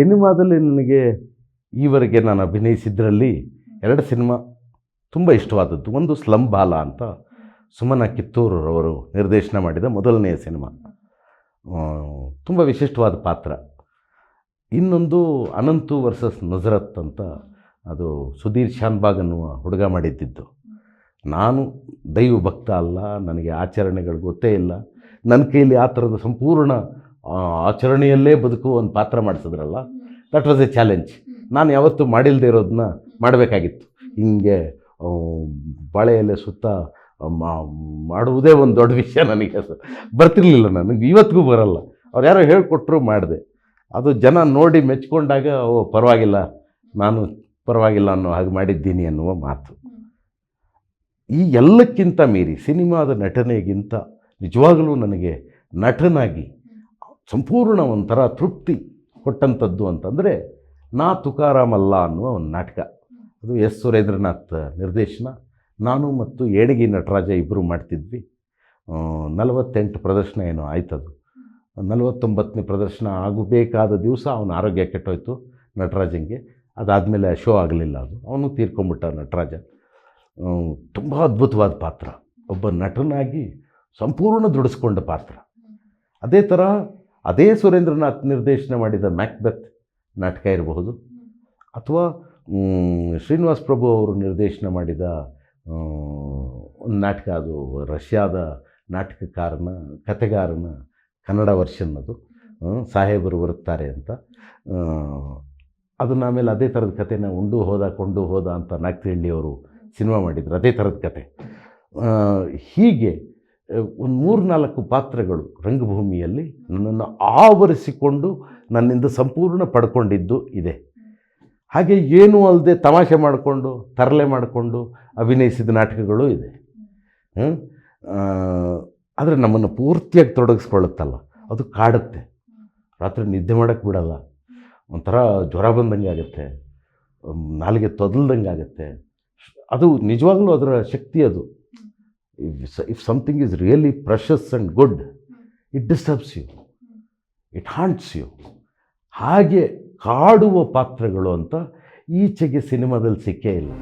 ಸಿನಿಮಾದಲ್ಲಿ ನನಗೆ ಈವರೆಗೆ ನಾನು ಅಭಿನಯಿಸಿದ್ರಲ್ಲಿ ಎರಡು ಸಿನಿಮಾ ತುಂಬ ಇಷ್ಟವಾದದ್ದು. ಒಂದು ಸ್ಲಂ ಬಾಲ ಅಂತ ಸುಮನ ಕಿತ್ತೂರವರು ನಿರ್ದೇಶನ ಮಾಡಿದ ಮೊದಲನೆಯ ಸಿನಿಮಾ. ತುಂಬ ವಿಶಿಷ್ಟವಾದ ಪಾತ್ರ. ಇನ್ನೊಂದು ಅನಂತು ವರ್ಸಸ್ ನಜರತ್ ಅಂತ ಅದು ಸುಧೀರ್ ಶಾನ್ಬಾಗ್ ಅನ್ನುವ ಹುಡುಗ ಮಾಡಿದ್ದಿದ್ದು. ನಾನು ದೈವ ಭಕ್ತ ಅಲ್ಲ, ನನಗೆ ಆಚರಣೆಗಳು ಗೊತ್ತೇ ಇಲ್ಲ. ನನ್ನ ಕೈಯಲ್ಲಿ ಆ ಥರದ ಸಂಪೂರ್ಣ ಆಚರಣೆಯಲ್ಲೇ ಬದುಕು ಒಂದು ಪಾತ್ರ ಮಾಡಿಸಿದ್ರಲ್ಲ? ದಟ್ ವಾಸ್ ಎ ಚಾಲೆಂಜ್ ನಾನು ಯಾವತ್ತೂ ಮಾಡಿಲ್ಲದೆ ಇರೋದನ್ನ ಮಾಡಬೇಕಾಗಿತ್ತು. ಹಿಂಗೆ ಬಾಳೆ ಎಲೆ ಸುತ್ತ ಮಾಡುವುದೇ ಒಂದು ದೊಡ್ಡ ವಿಷಯ ನನಗೆ. ಬರ್ತಿರ್ಲಿಲ್ಲ ನನಗೆ ಇವತ್ತಿಗೂ ಬರಲ್ಲ. ಅವ್ರು ಯಾರೋ ಹೇಳಿಕೊಟ್ರು ಮಾಡಿದೆ. ಅದು ಜನ ನೋಡಿ ಮೆಚ್ಕೊಂಡಾಗ, ಓ, ಪರವಾಗಿಲ್ಲ, ನಾನು ಪರವಾಗಿಲ್ಲ ಅನ್ನೋ ಹಾಗೆ ಮಾಡಿದ್ದೀನಿ ಅನ್ನುವ ಮಾತು. ಈ ಎಲ್ಲಕ್ಕಿಂತ ಮೀರಿ ಸಿನಿಮಾದ ನಟನೆಗಿಂತ ನಿಜವಾಗಲೂ ನನಗೆ ನಟನಾಗಿ ಸಂಪೂರ್ಣ ಒಂಥರ ತೃಪ್ತಿ ಕೊಟ್ಟಂಥದ್ದು ಅಂತಂದರೆ, ನಾ ತುಕಾರಾಮಲ್ಲ ಅನ್ನುವ ಒಂದು ನಾಟಕ. ಅದು ಎಸ್ ಸುರೇಂದ್ರನಾಥ್ ನಿರ್ದೇಶನ. ನಾನು ಮತ್ತು ಏಡಗಿ ನಟರಾಜ ಇಬ್ಬರು ಮಾಡ್ತಿದ್ವಿ. ನಲವತ್ತೆಂಟು ಪ್ರದರ್ಶನ ಏನೋ ಆಯ್ತದು. ನಲವತ್ತೊಂಬತ್ತನೇ ಪ್ರದರ್ಶನ ಆಗಬೇಕಾದ ದಿವಸ ಅವನ ಆರೋಗ್ಯ ಕೆಟ್ಟೋಯ್ತು ನಟರಾಜಂಗೆ ಅದಾದಮೇಲೆ ಶೋ ಆಗಲಿಲ್ಲ ಅದು. ಅವನು ತೀರ್ಕೊಂಬಿಟ್ಟ ನಟರಾಜ. ತುಂಬ ಅದ್ಭುತವಾದ ಪಾತ್ರ. ಒಬ್ಬ ನಟನಾಗಿ ಸಂಪೂರ್ಣ ದುಡಿಸ್ಕೊಂಡ ಪಾತ್ರ. ಅದೇ ಥರ ಅದೇ ಸುರೇಂದ್ರನಾಥ್ ನಿರ್ದೇಶನ ಮಾಡಿದ ಮ್ಯಾಕ್ಬೆತ್ ನಾಟಕ ಇರಬಹುದು. ಅಥವಾ ಶ್ರೀನಿವಾಸ್ ಪ್ರಭು ಅವರು ನಿರ್ದೇಶನ ಮಾಡಿದ ಒಂದು ನಾಟಕ ಅದು ರಷ್ಯಾದ ನಾಟಕಕಾರನ ಕಥೆಗಾರನ ಕನ್ನಡ ವರ್ಷನ್ ಅದು. ಸಾಹೇಬರು ಬರುತ್ತಾರೆ ಅಂತ. ಅದನ್ನ ಆಮೇಲೆ ಅದೇ ಥರದ ಕಥೆನ ಉಂಡು ಹೋದ ಕೊಂಡು ಹೋದ ಅಂತ ನಾಗ್ತಿಹಳ್ಳಿಯವರು ಸಿನಿಮಾ ಮಾಡಿದರು ಅದೇ ಥರದ ಕತೆ ಹೀಗೆ ಒಂದು ಮೂರು ನಾಲ್ಕು ಪಾತ್ರಗಳು ರಂಗಭೂಮಿಯಲ್ಲಿ ನನ್ನನ್ನು ಆವರಿಸಿಕೊಂಡು ನನ್ನಿಂದ ಸಂಪೂರ್ಣ ಪಡ್ಕೊಂಡಿದ್ದು ಇದೆ. ಹಾಗೆ ಏನೂ ಅಲ್ಲದೆ ತಮಾಷೆ ಮಾಡಿಕೊಂಡು, ತರಲೆ ಮಾಡಿಕೊಂಡು ಅಭಿನಯಿಸಿದ ನಾಟಕಗಳು ಇದೆ. ಆದರೆ ನಮ್ಮನ್ನು ಪೂರ್ತಿಯಾಗಿ ತೊಡಗಿಸ್ಕೊಳ್ಳುತ್ತಲ್ಲ. ಅದು ಕಾಡುತ್ತೆ. ರಾತ್ರಿ ನಿದ್ದೆ ಮಾಡೋಕ್ಕೆ ಬಿಡಲ್ಲ. ಒಂಥರ ಜ್ವರ ಬಂದಂಗೆ ಆಗುತ್ತೆ. ನಾಲಿಗೆ ತೊದಲ್ದಂಗೆ ಆಗುತ್ತೆ. ಅದು ನಿಜವಾಗ್ಲೂ ಅದರ ಶಕ್ತಿ ಅದು. If something is really precious and good it disturbs you it haunts you ಹಾಗೆ ಕಾಡುವ ಪಾತ್ರಗಳು ಅಂತ ಈಚೆಗೆ ಸಿನಿಮಾದಲ್ಲಿ ಸಿಕ್ಕೇ ಇಲ್ಲ.